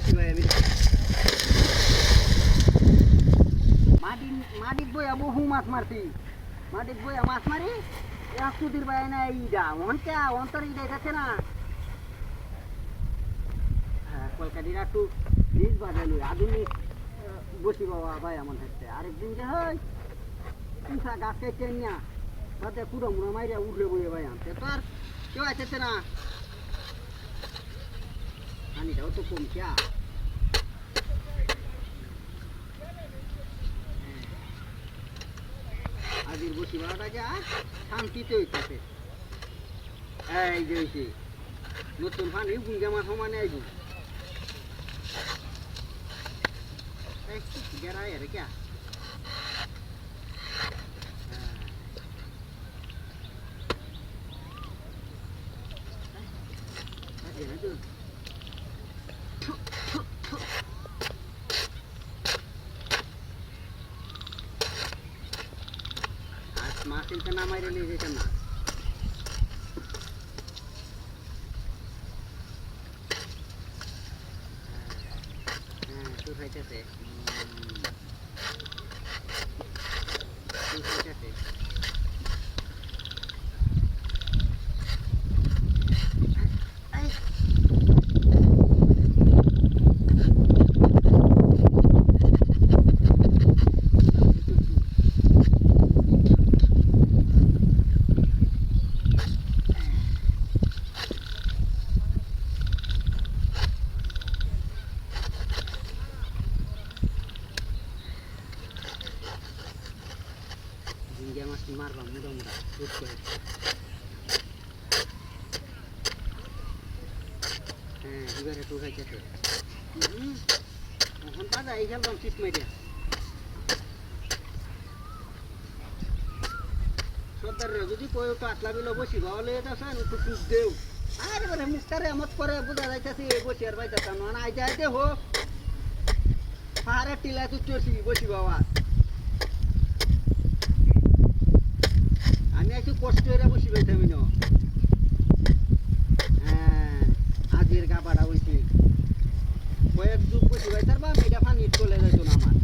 বসি ভাই বইয়া বহু মাছ মারছি বইয়া মাছ মারি এক সুদির ভাই না ইডা অনকে অন্তর হ্যাঁ আধুনিক বসি বাবা ভাই এমন হচ্ছে আরেকদিন যে হয় পিসা গাছ কেটে নিয়া তাতে কুড়ো মুড়ো মাইরা উঠলে বইয়ে ভাই আনতে তো আর কেউ আসছে না পানিটাও তো কমছে। আজির বসি বাড়াটা যা শান্তিতে হইতেছে এই নতুন পানি আমার সমানে আইব গেরাই আর ক্যা আজ মাছ কিনতে না মাইরে নিয়ে যেতাম না হ্যাঁ তোর হইতেছে তোর হইতেছে এই ঝিঙ্গা মাছ মুড়া মুড়া বুঝতে হ্যাঁ এবারে তো খাইতেছে হুম, এখন বাজা, এই চিপ মাইরে। সর্দার যদি কই তো আটলা বিলো বসি ভালো যাচ্ছেন একটু টুক দেও। আরে বলে মুখটারে আমত করে বোঝা যাইতেছে বসি আর বাইতাম না। আই যাইতে হোক। পাহাড়ের টিলায় তুই চড়ছি বসি বাবা। আমি একটু কষ্ট করে বসি পাইতামি না হ্যাঁ আজের গাবাটা হয়েছে কয়েক যুগ বসি পাইতার বা মেয়েটা ফানি চলে যেত না আমার।